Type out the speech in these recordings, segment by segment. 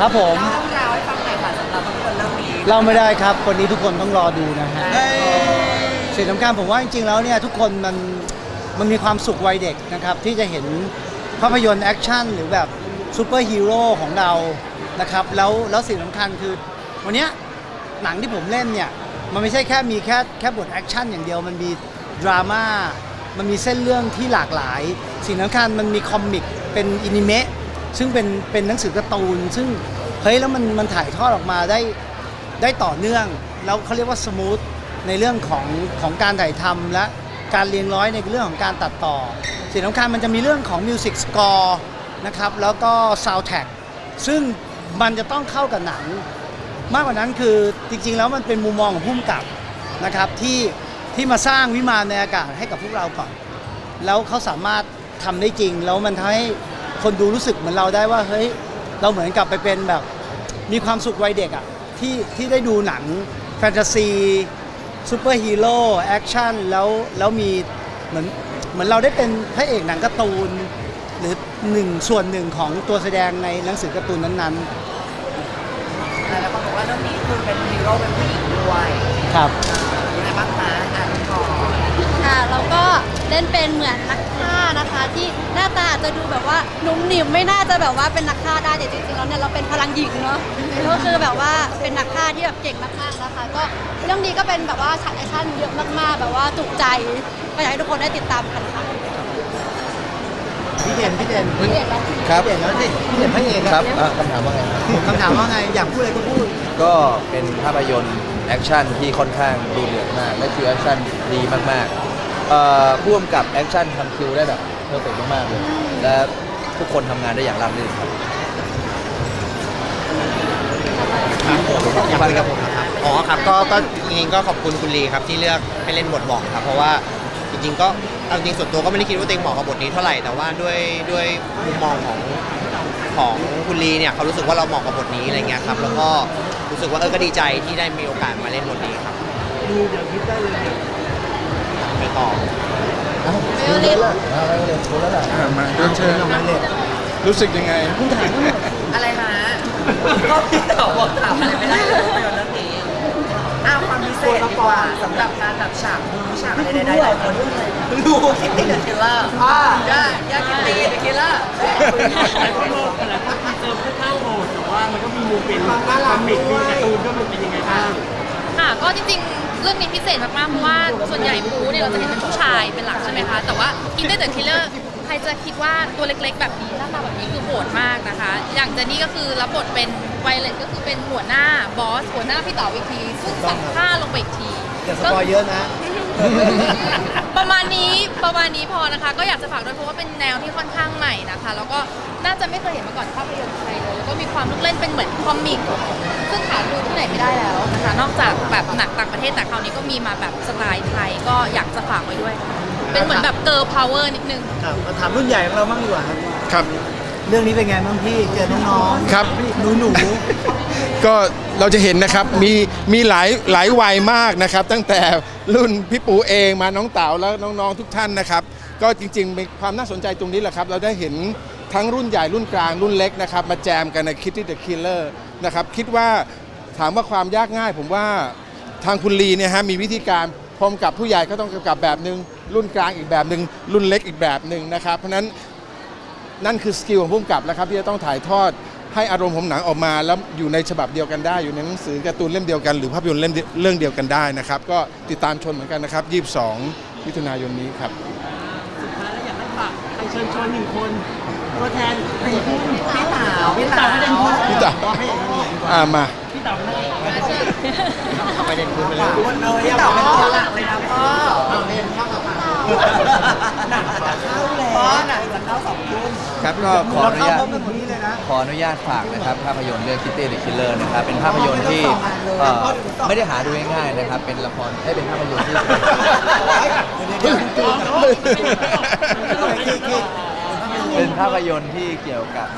ครับผมเล่าเรื่องราวให้ฟังหน่อยค่ะสำหรับภาพยนตร์เรื่องนี้เล่าไม่ได้ครับวันนี้ทุกคนต้องรอดูนะฮะเอ้ยสิ่งสำคัญผมว่าจริงๆแล้วเนี่ยทุกคนมันมันมีความสุขวัยเด็กนะครับ ที่จะเห็นภาพยนตร์แอคชั่นหรือแบบซูเปอร์ฮีโร่ของเรานะครับแล้วแล้วสิ่งสำคัญคือ วันเนี้ยหนังที่ผมเล่นเนี่ย มันไม่ใช่แค่มีแค่แค่บทแอคชั่นอย่างเดียวมันมีดราม่ามันมีเส้นเรื่องที่หลากหลาย สิ่งสำคัญมันมีคอมิกเป็นอนิเมะ ซึ่งเป็นเป็นหนังสือการ์ตูน ซึ่งเฮ้ยแล้วมันมันถ่ายทอดออกมาได้ได้ต่อเนื่อง แล้วเขาเรียกว่าสมูทในเรื่องของของการถ่ายทำและการเรียงร้อยในเรื่องของการตัดต่อ สิ่งสำคัญมันจะมีเรื่องของมิวสิกสกอร์นะครับแล้วก็ซาว d t แท็กซึ่งมันจะต้องเข้ากับหนัง มากกว่านั้นคือจริงๆแล้วมันเป็นมุมมองของผู้กำกับนะครับที่ที่มาสร้างวิมานในอากาศให้กับพวกเราก่อน แล้วเขาสามารถทำได้จริง แล้วมันทำให้ คนดูรู้สึกเหมือนเราได้ว่าเฮ้ยเราเหมือนกลับไปเป็นแบบมีความสุขวัยเด็กอะ่ะที่ที่ได้ดูหนังแฟนตาซีซูเปอร์ฮีโร่แอคชั่นแล้วแล้วมีเหมือนเหมือนเราได้เป็นพระเอกหนังการ์ตูน หรือหนึ่งส่วนหนึ่งของตัวแสดงในหนังสือการ์ตูนนั้นแล้วก็บอกว่าเรื่องนี้คือเป็นฮีโร่เป็นผู้หญิงด้วยๆ ครับ ยังไงบ้างคะอ่านก่อน ค่ะแล้วก็เล่นเป็นเหมือนนักฆ่า นะคะที่หน้าตาอาจจะดูแบบว่านุ่มนิ่มไม่น่าจะแบบว่าเป็นนักฆ่าได้แต่จริงๆแล้วเนี่ยเราเป็นพลังหญิงเนาะก็คือแบบว่าเป็นนักฆ่าที่แบบเก่งมากๆนะคะ ก็เรื่องนี้ก็เป็นแบบว่าฉากแอคชั่นเยอะมากๆ แบบว่าจุใจก็อยากให้ทุกคนได้ติดตามกันค่ะพี่เด่นพี่เด่นพี่เอกแล้วครับพี่เด่นแล้วสิพี่เด่นพระเอกครับอะคำถามว่าไงครับคำถามว่าไงอยากพูดอะไรก็พูด ก็เป็นภาพยนตร์แอคชั่นที่ค่อนข้างดูเดือดมากและคิวแอคชั่นดีมากๆ เอ่อพ่วงกับแอคชั่นทำคิวได้แบบเพอร์เฟกต์มากๆเลย และทุกคนทำงานได้อย่างราบรื่นครับอยากคุยกับผมนะครับอ๋อครับก็ก็จริงๆก็ขอบคุณคุณลีครับที่เลือกให้เล่นบทหม่องครับเพราะว่าจริงๆก็เอาจริงส่วนตัวก็ไม่ได้คิดว่าตัวเองเหมาะกับบทนี้เท่าไหร่แต่ว่าด้วยด้วยมุมมองของของคุณลีเนี่ยเขารู้สึกว่าเราเหมาะกับบทนี้อะไรเงี้ยครับแล้วก็รู้สึกว่าเออก็ดีใจที่ได้มีโอกาสมาเล่นบทนี้ครับ ดูเดี๋ยวคิดได้เลย ไม่ตอบไม่เอาเล่นมาเรียนเชิญรู้สึกยังไงอะไรฮะก็พี่ตอบบอกถามอะไรไม่ได้เลยภาพยนตร์เรื่องนี้อ้าวความพิเศษดีกว่าสำหรับการแบบฉากบูฉากอะไรใดๆหลายคนดูคิตตี้เดอะคิลเลอร์อ่าย่าย่าคิตตี้เดอะคิลเลอร์หลายคนบอกหลายคนทีเซอร์ค่อนข้างโหดแต่ว่ามันก็มีมุมเป็นคอมิกมีการ์ตูนก็มันเป็นยังไงบ้างค่ะก็จริงๆ เรื่องนี้พิเศษมากๆเพราะว่าส่วนใหญ่บูเนี่ยเราจะเห็นเป็นผู้ชายเป็นหลักใช่ไหมคะ แต่ว่าคิดได้แต่คิลเลอร์ใครจะคิดว่าตัวเล็กๆ แบบนี้หน้าตาแบบนี้คือโหดมากนะคะ อย่างเจนนี่ก็คือรับบทเป็นไวเลตก็คือเป็นหัวหน้าบอสหัวหน้าพี่ต่อวิกทีซึ่งสั่งฆ่าลงไปอีกทีอย่าสปอยเยอะนะ ประมาณนี้ประมาณนี้พอนะคะ ก็อยากจะฝากด้วยเพราะว่าเป็นแนวที่ค่อนข้างใหม่นะคะ แล้วก็น่าจะไม่เคยเห็นมาก่อนภาพยนตร์ไทยเลยแล้วก็มีความลูกเล่นเป็นเหมือนคอมิกซึ่งหาดูที่ไหนไม่ได้แล้ว นะคะนอกจากแบบหนังต่างประเทศแต่คราวนี้ก็มีมาแบบสไตล์ไทยก็อยากจะฝากไว้ด้วยค่ะเป็นเหมือนแบบเกิร์ลพาวเวอร์นิดนึง ครับมาถามรุ่นใหญ่ของเราบ้างดีกว่าครับครับ เรื่องนี้เป็นไงบ้างพี่เจอน้องๆครับ หนูหนูก็เราจะเห็นนะครับมีมีหลายหลายวัยมากนะครับ ตั้งแต่รุ่นพี่ปูเองมาน้องเต๋าแล้วน้องๆทุกท่านนะครับ ก็จริงๆมีความน่าสนใจตรงนี้แหละครับ เราได้เห็นทั้งรุ่นใหญ่รุ่นกลางรุ่นเล็กนะครับ มาแจมกันใน Kitty the Killer นะครับคิดว่า ถามว่าความยากง่าย ผมว่าทางคุณลีเนี่ยฮะมีวิธีการพร้อมกับผู้ใหญ่ก็ต้องกำกับแบบหนึ่งรุ่นกลางอีกแบบหนึ่งรุ่นเล็กอีกแบบหนึ่งนะครับเพราะฉะนั้นนั่นคือสกิลของผู้กำกับแล้วครับที่จะต้องถ่ายทอดให้อารมณ์ของหนังออกมา แล้วอยู่ในฉบับเดียวกันได้ อยู่ในหนังสือการ์ตูนเล่มเดียวกันหรือภาพยนตร์เล่มเดียวเรื่องเดียวกันได้นะครับ ก็ติดตามชมเหมือนกันนะครับ 22มิถุนายนนี้ครับสุดท้ายแล้วอยากให้ฝากใครเชิญชวนหนึ่งคนตัวแทนพี่พี่สาวพี่เต๋าสาวไม่ได้พูดพี่เต๋า อ่ามาพี่เต๋าไม่ได้ประเด็นคุณไปเลยพี่เต๋าเป็นตัวหลักเลยนะพ่อหนังจะเข้าแล้วพ่อหนังจะเข้าสองทุ่มครับก็ขออนุญาตขออนุญาตฝากนะครับภาพยนตร์เรื่อง Kitty the Killer นะครับเป็นภาพยนตร์ที่ไม่ได้หาดูง่ายๆนะครับเป็นละครให้เป็นภาพยนตร์ที่เป็นภาพยนตร์ที่เกี่ยวกับ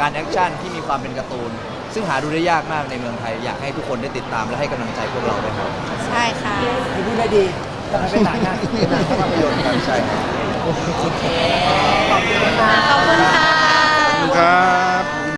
การแอคชั่นที่มีความเป็นการ์ตูน ซึ่งหาดูได้ยากมากในเมืองไทย อยากให้ทุกคนได้ติดตามและให้กำลังใจพวกเราด้วยครับใช่ค่ะพูดได้ดีแต่ไม่นเป็นหนังนะเป็นหนัาพยนตร์กันใช่ครัขอบคุณค่ะ ขอบคุณค่ะ ครับ